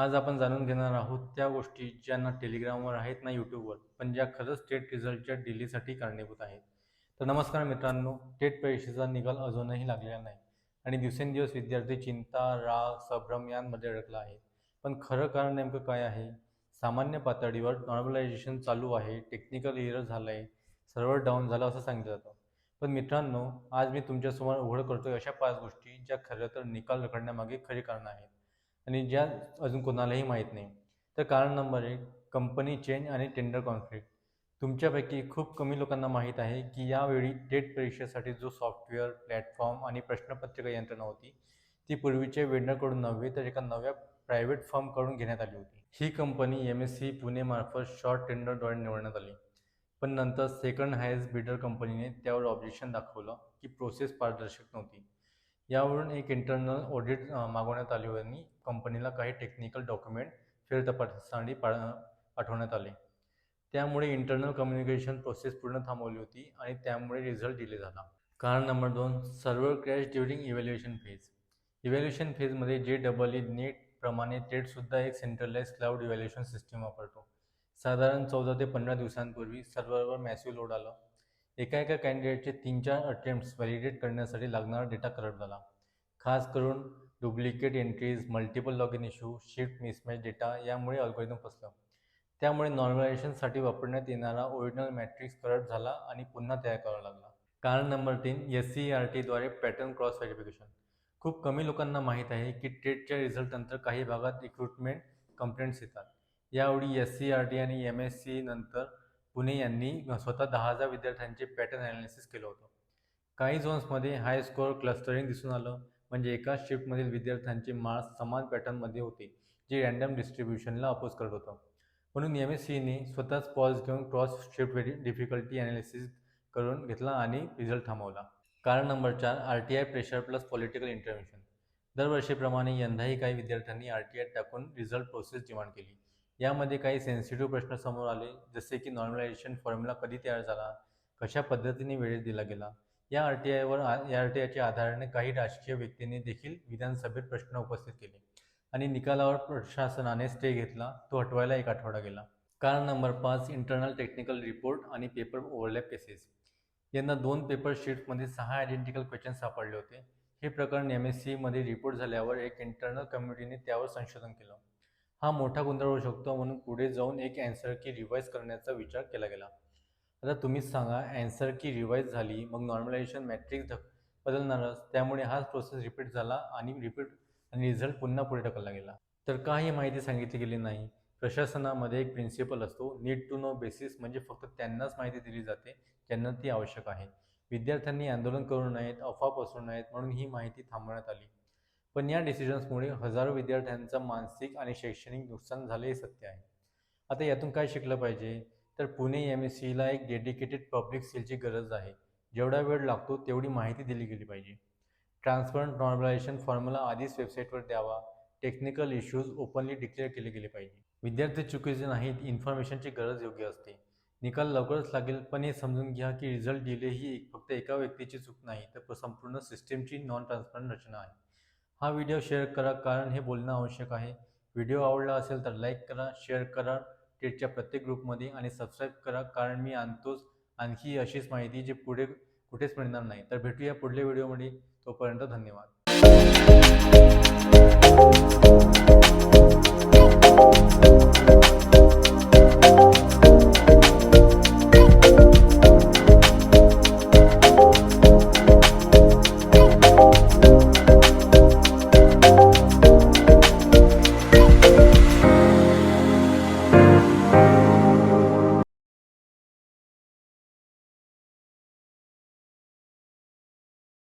आज आपण जाणून घेणार आहोत त्या गोष्टी ज्या ना टेलिग्रामवर आहेत ना यूट्यूबवर पण ज्या खरंच टेट रिझल्टच्या डिलीसाठी कारणीभूत आहेत. तर नमस्कार मित्रांनो टेट परीक्षेचा निकाल अजूनही लागलेला नाही. आणि दिवसेंदिवस विद्यार्थी चिंता राग संभ्रम यांमध्ये अडकला आहे. पण खरं कारण नेमकं काय आहे? सामान्य पातळीवर नॉर्मलायझेशन चालू आहे टेक्निकल एरर झालं आहे सर्व्हर डाऊन झालं असं सांगितलं जातं. पण मित्रांनो आज मी तुमच्यासमोर उघड करतोय अशा पाच गोष्टी ज्या खरं तर निकाल रखडण्यामागे खरी कारण आहेत. आणि ज्या अजून कोणालाही माहीत नाही. तर कारण नंबर एक कंपनी चेंज आणि टेंडर कॉन्फ्लिक्ट तुमच्यापैकी खूप कमी लोकांना माहीत आहे की यावेळी टेट परीक्षेसाठी जो सॉफ्टवेअर प्लॅटफॉर्म आणि प्रश्नपत्रिका यंत्रणा होती ती पूर्वीच्या वेंडरकडून नव्हे तर एका नव्या प्रायव्हेट फॉर्मकडून घेण्यात आली होती. ही कंपनी एम एस सी पुणेमार्फत शॉर्ट टेंडरद्वारे निवडण्यात आली. पण नंतर सेकंड हायेस्ट बिल्डर कंपनीने त्यावर ऑब्जेक्शन दाखवलं की प्रोसेस पारदर्शक नव्हती. यावरून एक इंटरनल ऑडिट मागवण्यात आली आणि कंपनीला काही टेक्निकल डॉक्युमेंट फेरतपासणी पा पाठवण्यात आले. त्यामुळे इंटरनल कम्युनिकेशन प्रोसेस पूर्ण थांबवली होती आणि त्यामुळे रिझल्ट डिले झाला. कारण नंबर दोन server crash during evaluation phase evaluation फेजमध्ये जे डबल ई e नीटप्रमाणे टेटसुद्धा एक सेंट्रलाइज क्लाउड इव्हॅल्युएशन सिस्टीम वापरतो. साधारण चौदा ते पंधरा दिवसांपूर्वी सर्व्हरवर मॅसिव लोड आलं. एका एका कॅन्डिडेटचे तीन चार अटेम्प्ट्स व्हॅलिडेट करण्यासाठी लागणारा डेटा करप्ट झाला. खास करून duplicate entries multiple log in issue shift mismatch data यामुळे अल्गोरिदम फसलं. त्यामुळे नॉर्मलायझेशनसाठी वापरण्यात येणारा ओरिजिनल मॅट्रिक्स करप्ट झाला आणि पुन्हा तयार करावा लागला. कारण नंबर तीन एस सी आर टीद्वारे पॅटर्न क्रॉस व्हेरिफिकेशन खूप कमी लोकांना माहीत आहे की टेटच्या रिझल्टनंतर काही भागात रिक्रुटमेंट कंप्लेंट्स येतात. यावेळी एस सी आर टी आणि एम एस सी नंतर पुणे यांनी स्वतः दहा हजार विद्यार्थ्यांचे पॅटर्न ॲनालिसिस केलं होतं. काही झोन्समध्ये हाय स्कोअर क्लस्टरिंग दिसून आलं. म्हणजे एकाच शिफ्टमधील विद्यार्थ्यांचे मार्क्स समान पॅटर्नमध्ये होते जे रँडम डिस्ट्रीब्युशनला अपोज करत होतं. म्हणून एम एस सीने स्वतःच पॉज घेऊन क्रॉस शिफ्ट डिफिकल्टी ॲनालिसिस करून घेतला आणि रिझल्ट थांबवला. कारण नंबर चार R T I pressure plus political intervention दरवर्षीप्रमाणे यंदाही काही विद्यार्थ्यांनी आर टी आय टाकून रिझल्ट प्रोसेस डिमांड केली. यामध्ये काही सेन्सिटिव्ह प्रश्न समोर आले जसे की नॉर्मलायझेशन फॉर्म्युला कधी तयार झाला कशा पद्धतीने वेळेत दिला गेला या आर टी आयवर या आर टी आयच्या आधाराने काही राजकीय व्यक्तींनी देखील विधानसभेत प्रश्न उपस्थित केले आणि निकालावर प्रशासनाने स्टे घेतला तो हटवायला एक आठवडा गेला. कारण नंबर पाच इंटरनल टेक्निकल रिपोर्ट आणि पेपर ओव्हरलॅप केसेस यांना दोन पेपर शीट्समध्ये सहा आयडेंटिकल क्वेश्चन सापडले होते. हे प्रकरण एम एस सीमध्ये रिपोर्ट झाल्यावर एक इंटरनल कमिटीने त्यावर संशोधन केलं. हा मोठा गोंधळ होऊ शकतो म्हणून पुढे जाऊन एक अँसर की रिवाईज करण्याचा विचार केला गेला. आता तुम्हीच सांगा अँसर की रिवाईज झाली मग नॉर्मलायझेशन मॅट्रिक्स ढक बदलणारच त्यामुळे हाच प्रोसेस रिपीट झाला आणि रिपीट आणि रिझल्ट पुन्हा पुढे ढकलला गेला. तर काही माहिती सांगितली गेली नाही. प्रशासनामध्ये एक प्रिन्सिपल असतो नीड टू नो बेसिस म्हणजे फक्त त्यांनाच माहिती दिली जाते ज्यांना ती आवश्यक आहे. विद्यार्थ्यांनी आंदोलन करू नयेत अफवा पसरू नयेत म्हणून ही माहिती थांबवण्यात आली. पण या डिसिजन्समुळे हजारो विद्यार्थ्यांचं मानसिक आणि शैक्षणिक नुकसान झाले हे सत्य आहे. आता यातून काय शिकलं पाहिजे? तर पुणे एम एस सीला एक डेडिकेटेड पब्लिक सेलची गरज आहे. जेवढा वेळ लागतो तेवढी माहिती दिली गेली पाहिजे. ट्रान्सपरंट नॉर्मलायझेशन फॉर्म्युला आधीच वेबसाईटवर द्यावा. टेक्निकल इश्यूज ओपनली डिक्लेअर केले गेले पाहिजे. विद्यार्थी चुकीचे नाहीत इन्फॉर्मेशनची गरज योग्य असते. निकाल लवकरच लागेल पण हे समजून घ्या की रिझल्ट डिले ही फक्त एका व्यक्तीची चूक नाही तर संपूर्ण सिस्टीमची नॉन ट्रान्सपरंट रचना आहे. हा व्हिडिओ शेअर करा कारण हे बोलणं आवश्यक आहे. व्हिडिओ आवडला असेल तर लाईक करा शेअर करा टेटच्या प्रत्येक ग्रुपमध्ये आणि सबस्क्राईब करा कारण मी आणतोच आणखी अशीच माहिती जी पुढे कुठेच मिळणार नाही. तर भेटूया पुढल्या व्हिडिओमध्ये. तोपर्यंत धन्यवाद.